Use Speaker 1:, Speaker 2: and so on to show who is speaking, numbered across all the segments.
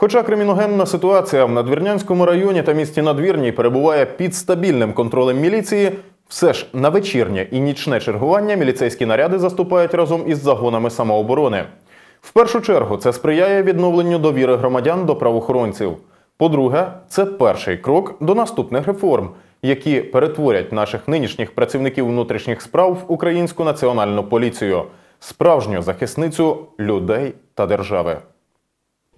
Speaker 1: Хоча криміногенна ситуація в Надвірнянському районі та місті Надвірній перебуває під стабільним контролем міліції, все ж на вечірнє і нічне чергування міліцейські наряди заступають разом із загонами самооборони. В першу чергу це сприяє відновленню довіри громадян до правоохоронців. По-друге, це перший крок до наступних реформ, які перетворять наших нинішніх працівників внутрішніх справ в українську національну поліцію, справжню захисницю людей та держави.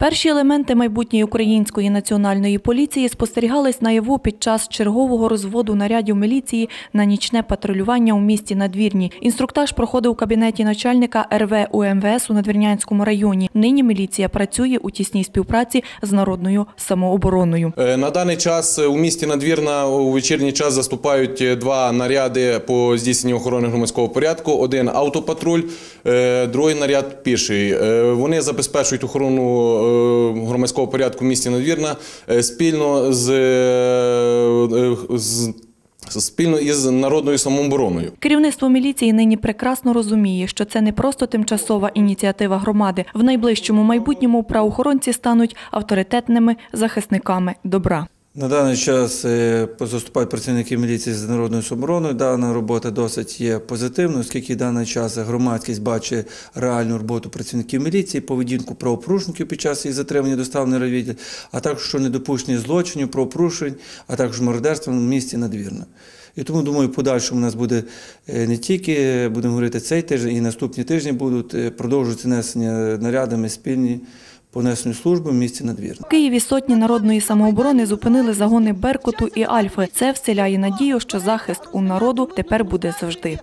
Speaker 2: Перші елементи майбутньої української національної поліції спостерігались наяву під час чергового розводу нарядів міліції на нічне патрулювання у місті Надвірні. Інструктаж проходив у кабінеті начальника РВ УМВС у Надвірнянському районі. Нині міліція працює у тісній співпраці з народною самообороною.
Speaker 3: Е, На даний час у місті Надвірна у вечірній час заступають е, два наряди по здійсненню охорони громадського порядку. Один автопатруль, е, другий наряд піший. Е, Вони забезпечують охорону е, громадського порядку в місті Надвірна е, спільно з, е, з спільно із народною самообороною.
Speaker 2: Керівництво міліції нині прекрасно розуміє, що це не просто тимчасова ініціатива громади. В найближчому майбутньому правоохоронці стануть авторитетними захисниками добра.
Speaker 4: На даний час е, заступають працівники міліції з народною самообороною. Дана робота досить є позитивною, оскільки в даний час громадськість бачить реальну роботу працівників міліції, поведінку правопорушників під час їх затримання доставлення райвідділ, а також що недопущення злочинів, правопорушень, а також мародерства в місті надвірно. І тому думаю, подальшому у нас буде е, не тільки будемо говорити цей тиждень, і наступні тижні будуть е, продовжувати несення нарядами спільні по несенню служби в місті надвірно.
Speaker 2: В Києві сотні народної самооборони зупинили загони Беркуту і Альфи. Це вселяє надію, що захист у народу тепер буде завжди.